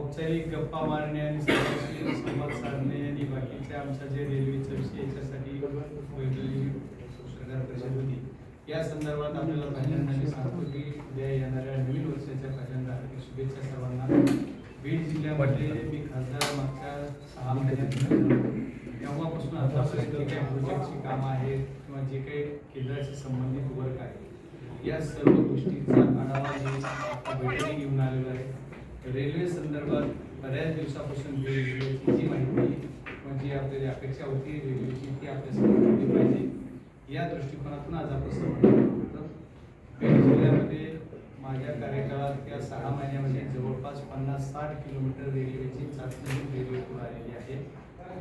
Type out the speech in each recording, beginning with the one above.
औपचारिक गप्पा मारणे आणि संवाद साधणे आणि बाकीचे आमच्या जे रेल्वेचा विषय याच्यासाठी वेगळी सरकार परिषद होती. या संदर्भात आपल्याला पहिल्यांदा मी सांगतो की उद्या येणाऱ्या नवीन वर्षाच्या पहिल्यांदा शुभेच्छा सर्वांना. बीड जिल्ह्यामध्ये मी खासदार मागच्या सहा महिन्यात तेव्हापासून आतापर्यंत जे काही प्रोजेक्टची कामं आहेत किंवा जे काही केंद्राशी संबंधित वर्क आहे या सर्व गोष्टींचा आढावा घेऊन रेल्वे संदर्भात बऱ्याच दिवसापासून रेल्वेची जी माहिती म्हणजे जी आपल्याला अपेक्षा होती रेल्वेची ती आपल्यासमोर पाहिजे. या दृष्टिकोनातून आज आपण सर्वांना बीड जिल्ह्यामध्ये माझ्या कार्यकाळात या सहा महिन्यामध्ये जवळपास पन्नास साठ किलोमीटर रेल्वेची चाचणी रेल्वे पुढे आलेली आहे.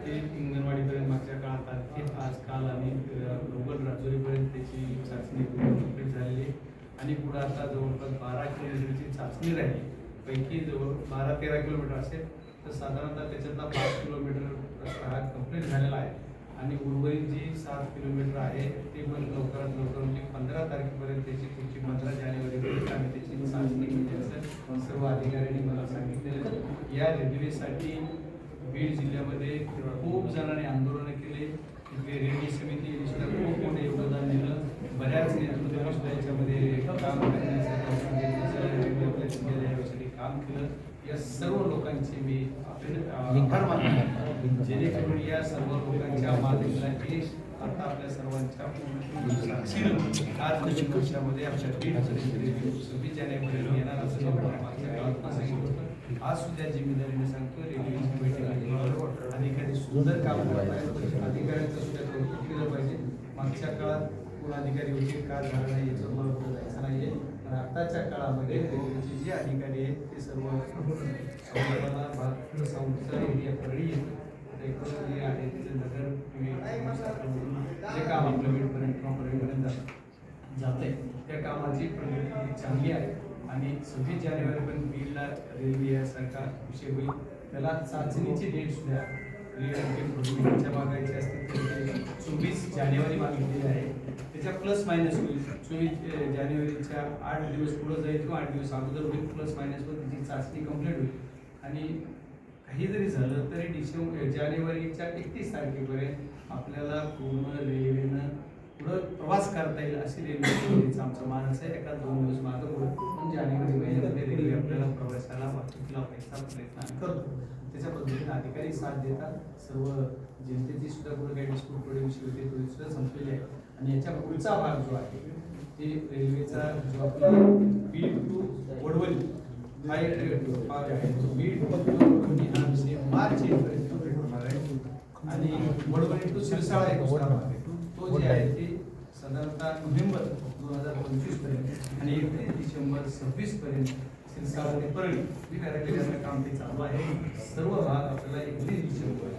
ते अंगणवाडीपर्यंत मागच्या काळात आणखी आज काल आणि ग्लोबल राजोरीपर्यंत त्याची चाचणी कंप्लीट झालेली आहे. आणि पुढे आता जवळपास बारा किलोमीटरची चाचणी राहिली. पैकी जवळ बारा तेरा किलोमीटर असेल तर साधारणतः त्याच्यातला पाच किलोमीटर रस्ता हा कंप्लीट झालेला आहे. आणि उर्वरित जी सात किलोमीटर आहे ते पण लवकरात लवकर म्हणजे पंधरा तारखेपर्यंत त्याची पुढची पंधरा जानेवारीपर्यंत आम्ही त्याची चाचणी घेण्याचं सर्व अधिकाऱ्यांनी मला सांगितलेलं या रेल्वेसाठी बीड जिल्ह्यामध्ये खूप जणांनी आंदोलनं केले. रेल्वे समिती खूप मोठे योगदान दिलं बऱ्याच नेतृत्वाने सुद्धा याच्यामध्ये काम करण्यासाठी रेल्वे आपल्या जिल्ह्याला यासाठी काम केलं या सर्व लोकांचे मी आभार मानतो. जेणेकरून या सर्व लोकांच्या माध्यमाने आता आपल्या सर्वांच्या आज नवीन वर्षामध्ये आमच्या सव्वीस जानेवारी येणार असं मागच्या सांगितलं. आज सुद्धा जिम्मेदारीने सांगतो रेल्वेची बैठक घेतल्यावर अधिकारी सुंदर काम करत अधिकाऱ्यांचं सुद्धा कौतुक केलं पाहिजे. मागच्या काळात कोण अधिकारी होते का झालं नाही याचं मला जायचं नाहीये. पण आताच्या काळामध्ये रेल्वेचे जे अधिकारी आहेत ते सर्व भाग संस्था एरिया परळी जे आहे तिथे नगर जे काम आपल्या बीडपर्यंत किंवा परळीपर्यंत जातं जाते त्या कामाची प्रगती चांगली आहे. आणि सव्वीस जानेवारीपर्यंत बीडला रेल्वे यासारखा विषय होईल. त्याला चाचणीची डेट सुद्धा रेल्वेच्या मागायची असते चोवीस जानेवारी मागितलेली आहे. त्याच्या प्लस मायनस होईल. चोवीस जानेवारीच्या आठ दिवस पुढं जाईल किंवा आठ दिवस अगोदर होईल प्लस मायनस वर त्याची चाचणी कंप्लीट होईल. आणि काही जरी झालं तरी डिसेंबर जानेवारीच्या एकतीस तारखेपर्यंत आपल्याला पूर्ण रेल्वेनं पुढं प्रवास करता येईल अशी रेल्वे आमचा मानस आहे. एका दोन दिवस मागं पण जानेवारी महिन्यामध्ये रेल्वे आपल्याला प्रवासाला वाहतुकीला व्हायचा प्रयत्न करतो. त्याच्या पद्धतीने अधिकारी साथ देतात. सर्व जनतेची सुद्धा पुढे काही डिस्प्यूट थोडे विषय होते तो सुद्धा संपलेले आहे. आणि याच्या पुढचा भाग जो आहे ते रेल्वेचा जो आपला बीड टू वडवली हा एक भाग आहे. तो बीड टू वडवली हा विषय मार्च एप्रिल होणार आहे. आणि वडवली टू सिरसाळा एक दुसरा भाग आहे. साधारणतः नोव्हेंबर दोन हजार पंचवीसपर्यंत आणि एकतीस डिसेंबर सव्वीस पर्यंत सिरसाळा ते परळी ही पॅराग्राफचं काम ते चालू आहे. सर्व भाग आपल्याला एकतीस डिसेंबर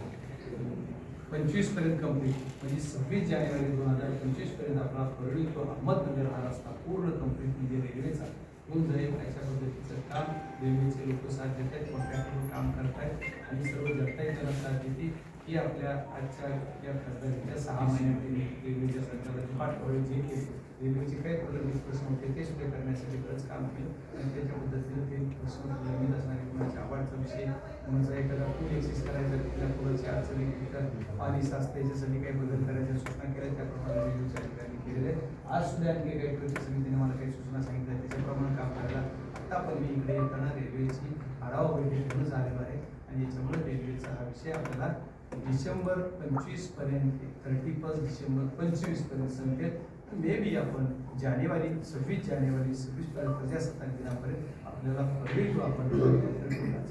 पंचवीसपर्यंत कंप्लीट म्हणजे सव्वीस जानेवारी दोन हजार पंचवीसपर्यंत आपला परळी तो अहमदनगर हा रस्ता पूर्ण कंप्लीट म्हणजे रेल्वेचा होऊन जाईल अशा पद्धतीचं काम रेल्वेचे लोक साथ देत आहेत कॉन्ट्रॅक्टर काम करतायत आणि सर्व जनता त्याला साथ देते ही आपल्या आजच्या या खासदारीच्या सहा महिन्यामध्ये रेल्वेच्या सरकारची पाठवळ जे केली रेल्वेचे काही प्रलंबित प्रश्न होते ते सुद्धा करण्यासाठी बरंच काम केलं आणि त्याच्या पद्धतीने ते प्रश्न प्रलंबित असणारे कोणाच्या आवडचा विषय कोणाचा एखादा पूल एक्सेस करायचा कुठल्या पुलाची अडचणी तिथं पाणी साचते याच्यासाठी काही बदल करायच्या सूचना केल्या त्याप्रमाणे रेल्वेच्या अधिकाऱ्यांनी केलेल्या आहेत. आज सुद्धा आणखी काही कृती समितीने मला काही सूचना सांगितल्या त्याच्याप्रमाणे काम करायला आत्ता पण मी इकडे येताना रेल्वेची आढावा बैठक घेऊन झालेला आहे आणि याच्यामुळे रेल्वेचा हा विषय आपल्याला डिसेंबर पंचवीसपर्यंत थर्टी फर्स्ट डिसेंबर पंचवीसपर्यंत संपेल मे बी आपण जानेवारी सव्वीस जानेवारी सव्वीस पर्यंत प्रजासत्ताक दिनापर्यंत आपल्याला परळी आपण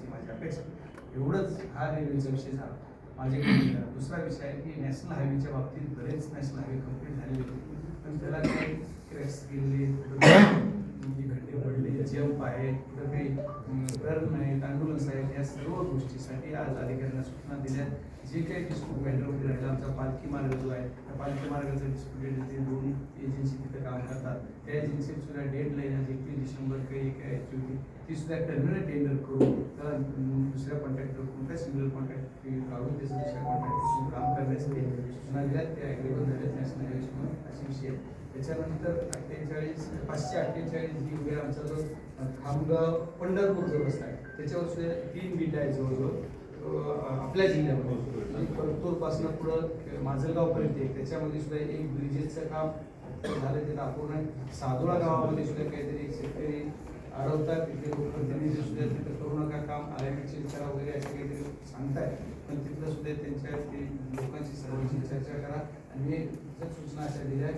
माझी अपेक्षा एवढंच हा रेल्वेचा विषय झाला दुसरा विषय आहे की नॅशनल हायवेच्या बाबतीत बरेच नॅशनल हायवे कंप्लीट झालेले होते पण त्याला काही क्रॅक्स गेले म्हणजे खड्डे पडले जंप आहे कुठं सर्व गोष्टीसाठी आज अधिकाऱ्यांना सूचना दिल्या. जे काही डिस्प्यूट मॅटरमध्ये राहिलं आमचा पालखी मार्ग जो आहे त्या पालखी मार्गाचं डिस्प्यूटेड ते दोन एजन्सी तिथं काम करतात. त्या एजन्सीत सुद्धा डेड लाईन आहे एकतीस डिसेंबर काही एक आहे ॲक्च्युली ती सुद्धा टर्मिनल टेंडर करून त्याला दुसऱ्या कॉन्ट्रॅक्टर कोणत्या सिंगल कॉन्ट्रॅक्ट काढून त्याचं दुसऱ्या कॉन्ट्रॅक्टर काम करण्यासाठी सूचना दिल्या ते ॲग्रेबल झाल्यात नॅशनल हायवेज असे विषय त्याच्यानंतर अठ्ठेचाळीस पाचशे अठ्ठेचाळीस जी वगैरे आमचा जो खामगाव पंढरपूर जो रस्ता आहे. त्याच्यावर सुद्धा तीन बीट आहे जवळजवळ. आपल्या जिल्ह्यामध्ये. परतूरपासून पुढं माजलगावपर्यंत आहे. त्याच्यामध्ये सुद्धा एक ब्रिजेसचं काम झालं ते दाखवून आहे. सादोळा गावामध्ये सुद्धा काहीतरी शेतकरी अडवतात तिथे लोकप्रतिनिधी सुद्धा तिथं करू नका काम आल्याची करा वगैरे असे काहीतरी सांगताय पण तिथलं सुद्धा त्यांच्या ते लोकांची सर्वांची चर्चा करा. आणि मी सूचना अशा दिल्या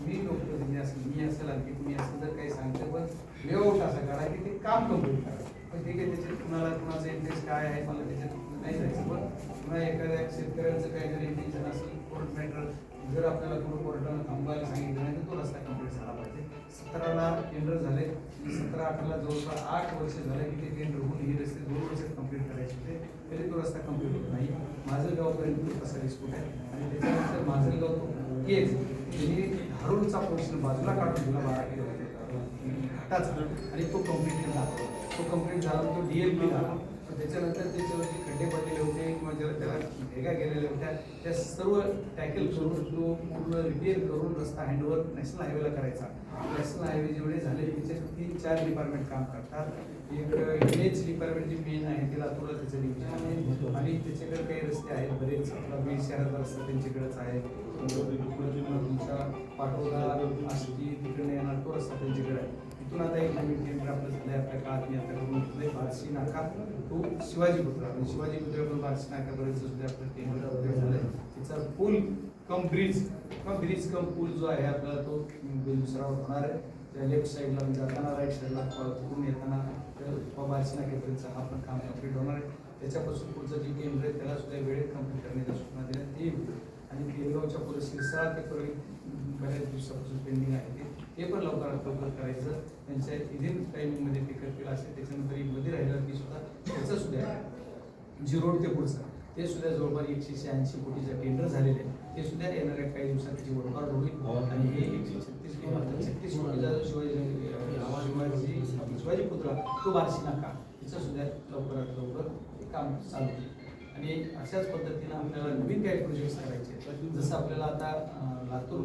मी डॉक्टर मी असेल मी असेल आणखी तुम्ही असेल तर काही सांगते पण लेआउट असा करा की ते काम कंप्लीट करा पण ठीक आहे त्याच्यात कुणाला कुणाचं इंटरेस्ट काय आहे मला त्याच्यात नाही जायचं. पण पुन्हा एखाद्या शेतकऱ्यांचं काही जर इंटेन्शन असेल कोर्ट मॅटर जर आपल्याला कोण कोर्टानं थांबवायला सांगितलं नाही तर तो रस्ता कंप्लीट झाला पाहिजे. सतराला टेंडर झाले. सतरा अठराला जवळपास आठ वर्ष झाले की ते टेंडर होऊन हे रस्ते दोन वर्षात कंप्लीट करायचे होते तरी तो रस्ता कंप्लीट होत नाही. माझं गावपर्यंत तसा रिस्कूट आहे. आणि त्याच्यानंतर माजलगाव तो त्यांनी त्यांनी धारूरचा पोर्शन बाजूला काढून दिला बारा किलोमीटर घाटाचा आणि तो कंप्लीट झाला. तो कंप्लीट झाला तो डी एल पी झाला. पण त्याच्यानंतर त्याच्यावरती खड्डे पडलेले होते किंवा ज्याला त्याला भेगा गेलेल्या होत्या त्या सर्व टॅकल करून तो पूर्ण रिपेअर करून रस्ता हँडओव्हर नॅशनल हायवेला करायचा. नॅशनल हायवे जेवढे झाले त्याच्यात तीन चार डिपार्टमेंट काम करतात. एक बरेच डिपार्टमेंट जी मेन आहे ते लातूरला त्याचं डिव्हिजन आहे. आणि त्याच्याकडे काही रस्ते आहेत बरेच. आपला बीड शहराचा रस्ता त्यांच्याकडेच आहे. तुमचा पाठवला आष्टी तिकडे येणार तो रस्ता त्यांच्याकडे आहे. तिथून आता एक नवीन केंद्र आपलं झालंय आपल्या काळात मी आता करून घेतलंय बारशी नाका. तो शिवाजी पुत्र आणि शिवाजी पुत्र पण बारशी नाकापर्यंत सुद्धा आपलं केंद्र वगैरे झालं आहे त्याचा पूल कम ब्रिज कम ब्रिज कम पूल जो आहे आपला तो दुसरा होणार आहे. त्या लेफ्ट साईडला म्हणजे जाताना राईट साईडला तिकडून येताना त्या बार्शी नाक्यापर्यंत हा पण काम कंप्लीट होणार आहे. त्याच्यापासून पुढचं जे केंद्र आहे त्याला सुद्धा वेळेत कंप्लीट करण्याच्या सूचना देण्यात येईल. आणि तेलगावच्या पुढे शिरसाळा ते पूर्वी बऱ्याच दिवसापासून पेंडिंग आहे ते. ते पण लवकरात लवकर करायचं. त्यांच्या इदिन टायमिंगमध्ये ते करतील असे त्याच्यानंतर एक मध्ये राहिलं की सुद्धा त्याचं सुद्धा जी रोड ते पुढचं. ते सुद्धा जवळपास एकशे शहाऐंशी कोटीचं टेंडर झालेले आहे. ते सुद्धा येणाऱ्या काही दिवसात त्याची वडकाड होईल. आणि हे एकशे छत्तीस छत्तीस कोटीचा जो शिवाजी अं, शिवाजी शिवाजी पुतळा तो बार्शी नाका सुद्धा लवकरात लवकर हे काम चालू आणि अशाच पद्धतीनं आपल्याला नवीन काही प्रोजेक्ट्स करायचे जसं आपल्याला आता लातूर